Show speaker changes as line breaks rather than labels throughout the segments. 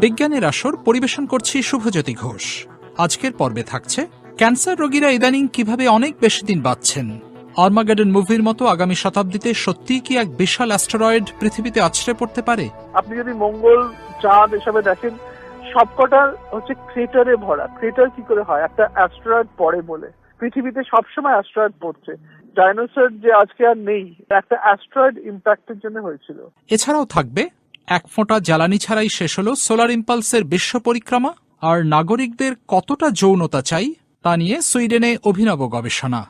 বিজ্ঞানের আসর পরিবেশন করছি শুভজ্যোতি ঘোষ। আজকের পর্বে থাকছে, ক্যান্সার রোগীরা ইদানিং কীভাবে অনেক বেশি দিন বাঁচছেন? আর্মাগেডন মুভির মতো আগামী শতাব্দীতে সত্যিই কি এক বিশাল অ্যাস্টেরয়েড পৃথিবীতে আছড়ে পড়তে পারে?
আপনি যদি মঙ্গল, চাঁদ এসবে দেখেন সবকটা হচ্ছে ক্রেটারে ভরা। ক্রেটার কি করে হয়? একটা অ্যাস্ট্রয়েড পড়ে বলে। পৃথিবীতে সবসময় অ্যাস্ট্রয়েড পড়ছে। ডাইনোসর যে আজকে আর নেই, একটা অ্যাস্ট্রয়েড ইম্প্যাক্টের জন্য হয়েছিল।
এছাড়াও থাকবে, এক ফোঁটা জ্বালানি ছাড়াই শেষ হল সোলার ইম্পালসের বিশ্ব পরিক্রমা, আর নাগরিকদের কতটা যৌনতা চাই, তা নিয়ে সুইডেনে অভিনব গবেষণা।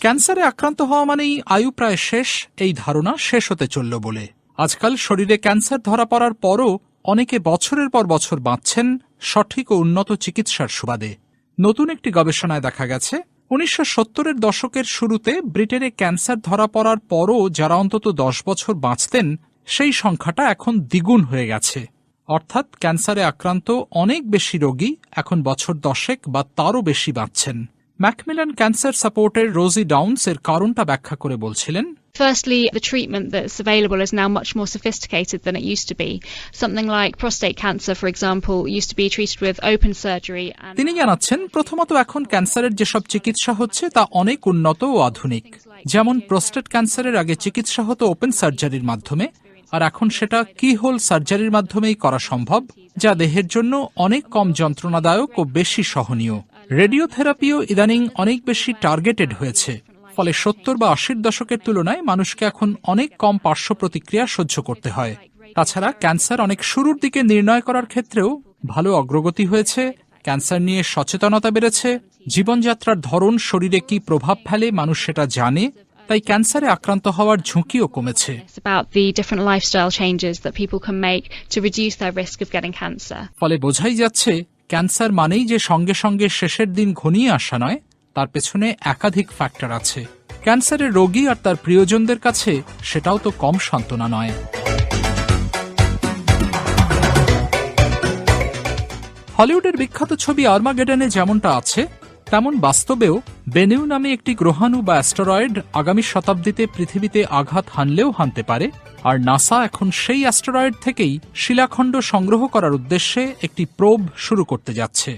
ক্যান্সারে আক্রান্ত হওয়া মানেই আয়ু প্রায় শেষ, এই ধারণা শেষ হতে চলল বলে। আজকাল শরীরে ক্যান্সার ধরা পড়ার পরও অনেকে বছরের পর বছর বাঁচছেন সঠিক ও উন্নত চিকিৎসার সুবাদে। নতুন একটি গবেষণায় দেখা গেছে, উনিশশো সত্তরের দশকের শুরুতে ব্রিটেনে ক্যান্সার ধরা পড়ার পরও যারা অন্তত দশ বছর বাঁচতেন, সেই সংখ্যাটা এখন দ্বিগুণ হয়ে গেছে। অর্থাৎ ক্যান্সারে আক্রান্ত অনেক বেশি রোগী এখন বছর দশেক বা তারও বেশি বাঁচছেন। ম্যাকমিলান ক্যান্সার সাপোর্টের রোজি ডাউন্স এর কারণটা ব্যাখ্যা করে বলছিলেন
Firstly, the treatment that's available is now much more sophisticated than it used to be. Something like prostate cancer, for example, used to be treated with open surgery.
তিনি জানাচ্ছেন প্রথমত এখন ক্যান্সারের যেসব চিকিৎসা হচ্ছে তা অনেক উন্নত ও আধুনিক যেমন প্রোস্টেট ক্যান্সারের আগে চিকিৎসা হতো ওপেন সার্জারির মাধ্যমে আর এখন সেটা কি হোল সার্জারির মাধ্যমেই করা সম্ভব যা দেহের জন্য অনেক কম যন্ত্রণাদায়ক ও বেশি সহনীয় রেডিওথেরাপিও ইদানিং অনেক বেশি টার্গেটেড হয়েছে ফলে সত্তর বা আশির দশকের তুলনায় মানুষকে এখন অনেক কম পার্শ্ব প্রতিক্রিয়া সহ্য করতে হয়। তাছাড়া ক্যান্সার অনেক শুরুর দিকে নির্ণয় করার ক্ষেত্রেও ভালো অগ্রগতি হয়েছে। ক্যান্সার নিয়ে সচেতনতা বেড়েছে। জীবনযাত্রার ধরন শরীরে কি প্রভাব ফেলে মানুষ সেটা জানে। তাই ক্যান্সারে আক্রান্ত হওয়ার ঝুঁকিও কমেছে. ফলে বোঝাই যাচ্ছে ক্যান্সার মানেই যে সঙ্গে সঙ্গে শেষের দিন ঘনিয়ে আসা নয়, তার পেছনে একাধিক ফ্যাক্টর আছে। ক্যান্সারের রোগী আর তার প্রিয়জনদের কাছে সেটাও তো কম সান্ত্বনা নয়। হলিউডের বিখ্যাত ছবি আর্মাগেডনে যেমনটা আছে তেমন বাস্তবেও বেনেউ নামে একটি গ্রহাণু বা অ্যাস্টেরয়েড আগামী শতাব্দীতে পৃথিবীতে আঘাত হানলেও হানতে পারে, আর নাসা এখন সেই অ্যাস্টেরয়েড থেকেই শিলাখণ্ড সংগ্রহ করার উদ্দেশ্যে একটি প্রোব শুরু করতে যাচ্ছে।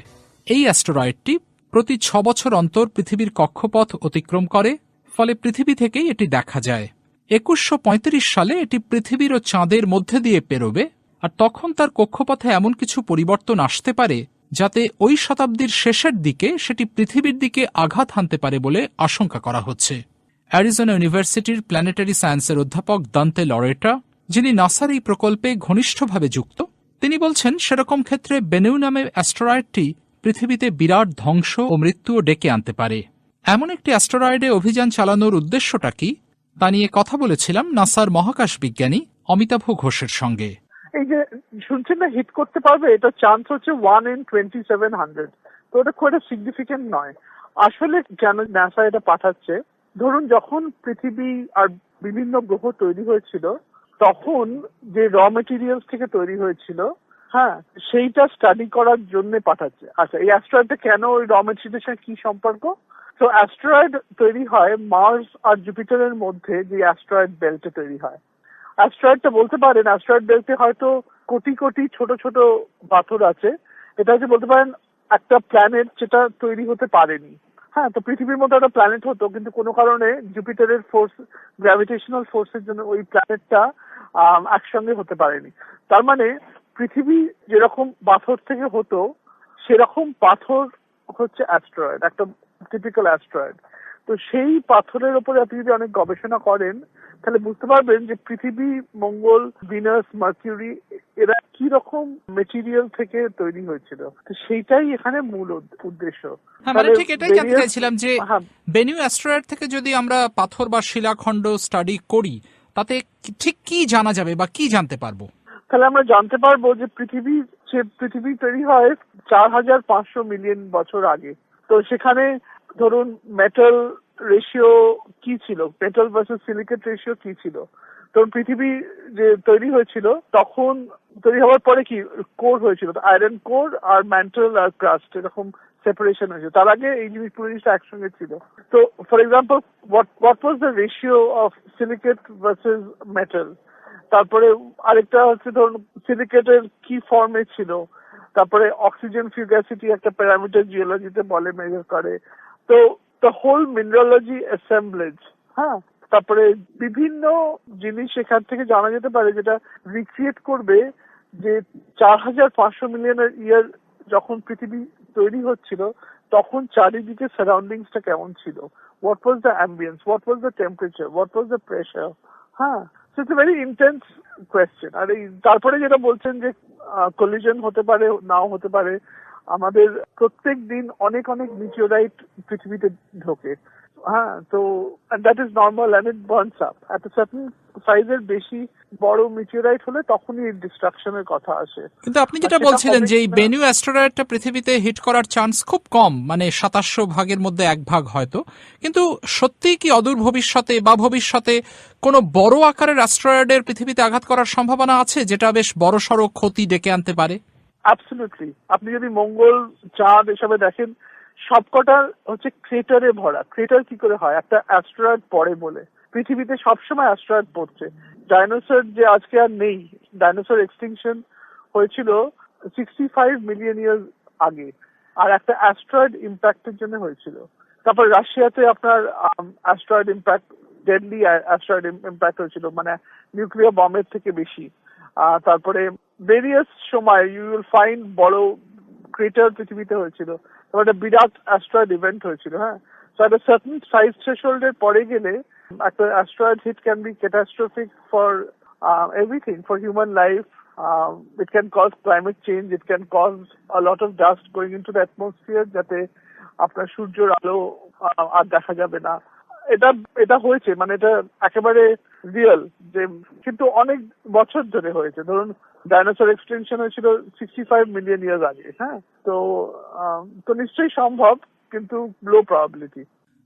এই অ্যাস্টেরয়েডটি প্রতি ছ বছর অন্তর পৃথিবীর কক্ষপথ অতিক্রম করে, ফলে পৃথিবী থেকেই এটি দেখা যায়। একুশশো পঁয়ত্রিশ সালে এটি পৃথিবীর ও চাঁদের মধ্যে দিয়ে পেরোবে, আর তখন তার কক্ষপথে এমন কিছু পরিবর্তন আসতে পারে যাতে ওই শতাব্দীর শেষের দিকে সেটি পৃথিবীর দিকে আঘাত হানতে পারে বলে আশঙ্কা করা হচ্ছে। অ্যারিজোনা ইউনিভার্সিটির প্ল্যানেটারি সায়েন্সের অধ্যাপক দান্তে লরেটা, যিনি নাসার এই প্রকল্পে ঘনিষ্ঠভাবে যুক্ত, তিনি বলছেন, সেরকম ক্ষেত্রে বেনেউ নামে অ্যাস্টেরয়েডটি পৃথিবীতে বিরাট ধ্বংস ও মৃত্যুও ডেকে আনতে পারে। এমন একটি অ্যাস্টেরয়েডে অভিযান চালানোর উদ্দেশ্যটা কি? তা নিয়ে কথা বলেছিলাম নাসার মহাকাশ বিজ্ঞানী অমিতাভ ঘোষের সঙ্গে।
এই যে শুনছেন না হিট করতে পারবে? এটা চান্স হচ্ছে one in twenty seven hundred তো ওটা খুব একটা সিগনিফিকেন্ট নয়। আসলে কেন নাসা এটা পাঠাচ্ছে? ধরুন, যখন পৃথিবী আর বিভিন্ন গ্রহ তৈরি হয়েছিল, তখন যে র মেটেরিয়ালস থেকে তৈরি হয়েছিল হ্যাঁ সেইটা স্টাডি করার জন্য পাঠাচ্ছে। আচ্ছা এই অ্যাস্ট্রয়েডটা কেন ওই র মেটেরিয়ালের সাথে কি সম্পর্ক? তো অ্যাস্ট্রয়েড তৈরি হয় মার্স আর জুপিটারের মধ্যে যে অ্যাস্ট্রয়েড বেল্টে তৈরি হয়। অ্যাস্ট্রয়েডটা বলতে পারেন অ্যাস্ট্রয়েড বেল্টে হয়তো কোটি কোটি ছোট ছোট পাথর আছে। এটা হচ্ছে বলতে পারেন একটা প্ল্যানেট যেটা তৈরি হতে পারেনি। হ্যাঁ তো পৃথিবীর মতো একটা প্ল্যানেট হতো, কিন্তু কোনো কারণে জুপিটারের ফোর্স গ্র্যাভিটেশনাল ফোর্সের জন্য ওই প্ল্যানেটটা একসঙ্গে হতে পারেনি। তার মানে পৃথিবী যেরকম পাথর থেকে হতো, সেরকম পাথর হচ্ছে অ্যাস্ট্রয়েড একটা টিপিক্যাল অ্যাস্ট্রয়েড তো সেই পাথরের উপরে আপনি যদি অনেক গবেষণা করেন তাহলে বুঝতে পারবেন যে পৃথিবী মঙ্গল ভিনাস মার্কিউরি এরা কি রকম মেটেরিয়াল থেকে তৈরি হয়েছিল। তো সেইটাই এখানে মূল উদ্দেশ্য।
হ্যাঁ মানে ঠিক এটাই জানতে চাইছিলাম যে বেনিউ অ্যাস্ট্রয়েড থেকে যদি আমরা পাথর বা শিলাখণ্ড স্টাডি করি তাতে ঠিক কি জানা যাবে বা কি জানতে পারব?
তাহলে আমরা জানতে পারব যে পৃথিবী যে পৃথিবী তৈরি হয় চার হাজার পাঁচশো মিলিয়ন বছর আগে। তো সেখানে ধরুন মেটাল রেশিও কি ছিল? মেটাল ভার্সেস সিলিকেট রেশিও কি ছিল? ধরুন, পৃথিবী যে তৈরি হয়েছিল, তখন তৈরি হওয়ার পরে কি কোর হয়েছিল? আয়রন কোর আর ম্যান্টেল আর ক্রাস্ট এরকম সেপারেশন হয়েছে তার আগে এই জিনিস পুরো জিনিসটা একসঙ্গে ছিল। তো for example what was the ratio of silicate versus metal তারপরে আরেকটা হচ্ছে ধরুন সিলিকেটের কি ফর্মে ছিল? তারপরে অক্সিজেন ফিউগাসিটি একটা প্যারামিটার জিওলজিতে বলে মেজার করে। তো দ্য হোল মিনারোলজি অ্যাসেম্বলেজ হ্যাঁ? তারপরে বিভিন্ন জিনিস সেখান থেকে জানা যেতে পারে যেটা রিক্রিয়েট করবে যে চার হাজার পাঁচশো মিলিয়নের ইয়ার যখন পৃথিবী তৈরি হচ্ছিল, তখন চারিদিকে সারাউন্ডিংসটা কেমন ছিল? What was the ambience what was the temperature what was the pressure হ্যাঁ? ইটস ভেরি ইন্টেন্স কোয়েশ্চেন আর এই, তারপরে যেটা বলছেন যে কলিজন হতে পারে, নাও হতে পারে আমাদের প্রত্যেক দিন অনেক অনেক মিটিওরাইট পৃথিবীতে ঢোকে। হ্যাঁ তো that is normal and it burns up এত সার্টেন সাইজের বেশি বড় মিটিওরাইট হলে তখনই ডিস্ট্রাকশনের কথা আসে।
কিন্তু আপনি যেটা বলছিলেন যে এই বেনিউ অ্যাস্টেরয়েডটা পৃথিবীতে হিট করার চান্স খুব কম মানে সাতাশশো ভাগের মধ্যে এক ভাগ হয়তো। কিন্তু সত্যিই কি অদূর ভবিষ্যতে বা ভবিষ্যতে কোনো বড় আকারের অ্যাস্টেরয়েডের পৃথিবীতে আঘাত করার সম্ভাবনা আছে যেটা বেশ বড় বড়সড় ক্ষতি ডেকে আনতে পারে?
অ্যাবসলিউটলি আপনি যদি মঙ্গল চাঁদ এসবে দেখেন, সবকটা হচ্ছে ক্রেটারে ভরা। ক্রেটার কি করে হয়? একটা অ্যাস্ট্রয়েড পড়ে বলে। পৃথিবীতে সবসময় অ্যাস্ট্রয়েড পড়ছে। ডাইনোসর যে আজকে আর নেই ডাইনোসর এক্সটিংশন হয়েছিল সিক্সটি ফাইভ মিলিয়ন ইয়ার্স আগে। আর একটা অ্যাস্ট্রয়েড ইম্প্যাক্টের জন্য হয়েছিল। তারপর রাশিয়াতে আপনার asteroid impact deadly asteroid impact হয়েছিল। মানে নিউক্লিয়ার বম্বের থেকে বেশি। তারপরে ভেরিয়াস সময় ইউ উইল ফাইন্ড বড় ক্রেটার পৃথিবীতে হয়েছিল। তারপর একটা বিরাট অ্যাস্ট্রয়েড ইভেন্ট হয়েছিল হ্যাঁ? সো একটা সার্টেন সাইজ থ্রেশহোল্ড এর পরে গেলে একটা asteroid hit can be catastrophic for everything for human life it can cause climate change it can cause a lot of dust going into the atmosphere যাতে আপনার সূর্যের আলো আহ, আর দেখা যাবে না। এটা এটা হয়েছে মানে এটা একেবারে রিয়েল যে কিন্তু অনেক বছর ধরে হয়েছে। ধরুন ডাইনোসর এক্সটেনশন হয়েছিল সিক্সটি ফাইভ মিলিয়ন ইয়ার্স আগে হ্যাঁ? তো তো নিশ্চয়ই সম্ভব, কিন্তু লো প্রবাবিলিটি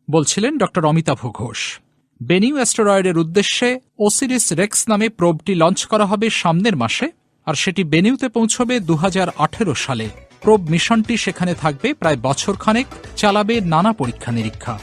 বলছিলেন ডক্টর অমিতাভ ঘোষ। বেনিউ অ্যাস্টেরয়েডের উদ্দেশ্যে ওসিরিস রেক্স নামে প্রোবটি লঞ্চ করা হবে সামনের মাসে, আর সেটি বেনিউতে পৌঁছবে দু হাজার আঠেরো সালে। প্রোব মিশনটি সেখানে থাকবে প্রায় বছর খানেক চালাবে নানা পরীক্ষা নিরীক্ষা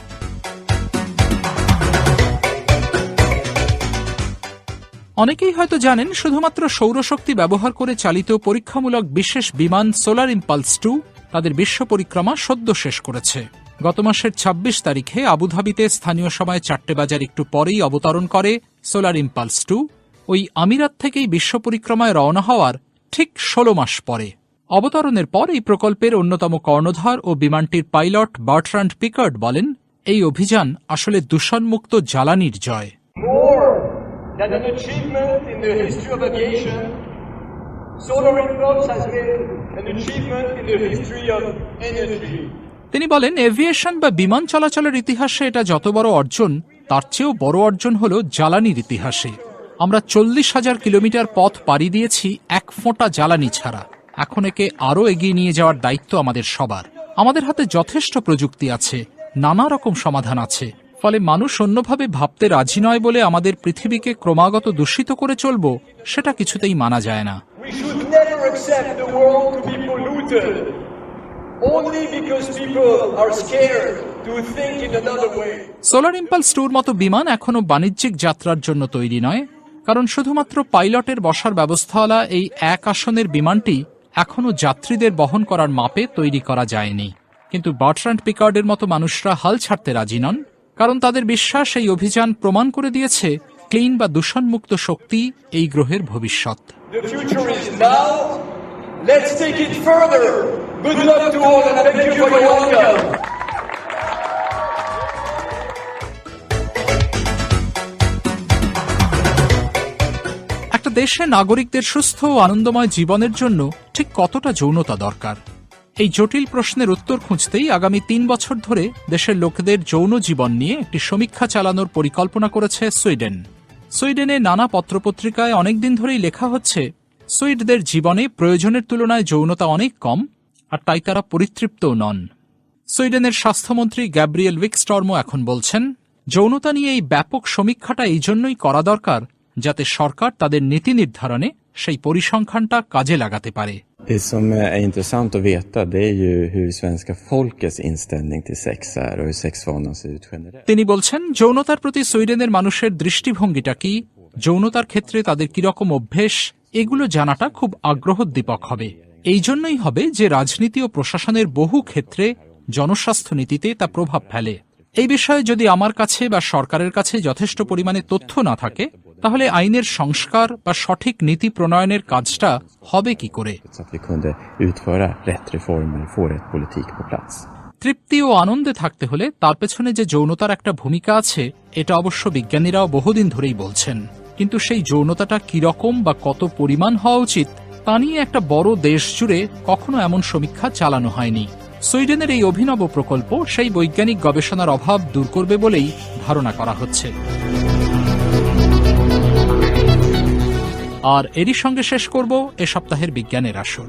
অনেকেই হয়তো জানেন, শুধুমাত্র সৌরশক্তি ব্যবহার করে চালিত পরীক্ষামূলক বিশেষ বিমান সোলার ইম্পালস টু তাদের বিশ্ব পরিক্রমা সদ্য শেষ করেছে। গত মাসের ২৬ তারিখে আবুধাবিতে স্থানীয় সময় চারটে বাজার একটু পরেই অবতরণ করে সোলার ইম্পালস টু। ওই আমিরাত থেকেই বিশ্ব পরিক্রমায় রওনা হওয়ার ঠিক ষোলো মাস পরে। অবতরণের পর এই প্রকল্পের অন্যতম কর্ণধার ও বিমানটির পাইলট বার্ট্রান্ড পিকার্ড বলেন, এই অভিযান আসলে দূষণমুক্ত জ্বালানির জয়।
Than an achievement in the history of aviation. Solar impulse has been an achievement in the history of energy.
তিনি বলেন এভিয়েশন বা বিমান চলাচলের ইতিহাসে এটা যত বড় অর্জন, তার চেয়েও বড় অর্জন হল জ্বালানির ইতিহাসে আমরা চল্লিশ হাজার কিলোমিটার পথ পাড়ি দিয়েছি এক ফোঁটা জ্বালানি ছাড়া এখন একে আরও এগিয়ে নিয়ে যাওয়ার দায়িত্ব আমাদের সবার আমাদের হাতে যথেষ্ট প্রযুক্তি আছে, নানা রকম সমাধান আছে ফলে মানুষ অন্যভাবে ভাবতে রাজি নয় বলে আমাদের পৃথিবীকে ক্রমাগত দূষিত করে চলব সেটা কিছুতেই মানা যায় না. সোলার ইম্পালস টুর মতো বিমান এখনও বাণিজ্যিক যাত্রার জন্য তৈরি নয় কারণ শুধুমাত্র পাইলটের বসার ব্যবস্থাওয়ালা এই এক আসনের বিমানটি এখনও যাত্রীদের বহন করার মাপে তৈরি করা যায়নি। কিন্তু বার্ট্রান্ড পিকার্ডের মতো মানুষরা হাল ছাড়তে রাজি নন। কারণ তাদের বিশ্বাস এই অভিযান প্রমাণ করে দিয়েছে ক্লিন বা দূষণমুক্ত শক্তি এই গ্রহের ভবিষ্যৎ. একটা দেশে নাগরিকদের সুস্থ ও আনন্দময় জীবনের জন্য ঠিক কতটা যৌনতা দরকার? এই জটিল প্রশ্নের উত্তর খুঁজতেই আগামী তিন বছর ধরে দেশের লোকেদের যৌন জীবন নিয়ে একটি সমীক্ষা চালানোর পরিকল্পনা করেছে সুইডেন। সুইডেনে নানা পত্রপত্রিকায় অনেকদিন ধরেই লেখা হচ্ছে, সুইডদের জীবনে প্রয়োজনের তুলনায় যৌনতা অনেক কম, আর তাই তারা পরিতৃপ্তও নন। সুইডেনের স্বাস্থ্যমন্ত্রী গ্যাব্রিয়েল উইকস্টর্ম এখন বলছেন, যৌনতা নিয়ে এই ব্যাপক সমীক্ষাটা এই জন্যই করা দরকার, যাতে সরকার তাদের নীতি নির্ধারণে সেই পরিসংখ্যানটা কাজে লাগাতে পারে।
Det som är intressant att veta, det är ju hur svenska folkets inställning till sex är och hur sexvanan ser ut generellt.
তিনি বলছেন, যৌনতার প্রতি সুইডেনের মানুষের দৃষ্টিভঙ্গিটা কি? যৌনতার ক্ষেত্রে তাদের কীরকম অভ্যেস? এগুলো জানাটা খুব আগ্রহোদ্দীপক হবে। এই জন্যই হবে যে রাজনীতি ও প্রশাসনের বহু ক্ষেত্রে জনস্বাস্থ্য নীতিতে তা প্রভাব ফেলে। এই বিষয়ে যদি আমার কাছে বা সরকারের কাছে যথেষ্ট পরিমাণে তথ্য না থাকে তাহলে আইনের সংস্কার বা সঠিক নীতি প্রণয়নের কাজটা হবে কি করে. তৃপ্তি ও আনন্দে থাকতে হলে তার পেছনে যে যৌনতার একটা ভূমিকা আছে এটা অবশ্য বিজ্ঞানীরাও বহুদিন ধরেই বলছেন। কিন্তু সেই যৌনতাটা কীরকম বা কত পরিমাণ হওয়া উচিত তা নিয়ে একটা বড় দেশ জুড়ে কখনো এমন সমীক্ষা চালানো হয়নি। সুইডেনের এই অভিনব প্রকল্প সেই বৈজ্ঞানিক গবেষণার অভাব দূর করবে বলেই ধারণা করা হচ্ছে। আর এরই সঙ্গে শেষ করব এ সপ্তাহের বিজ্ঞানের আসর।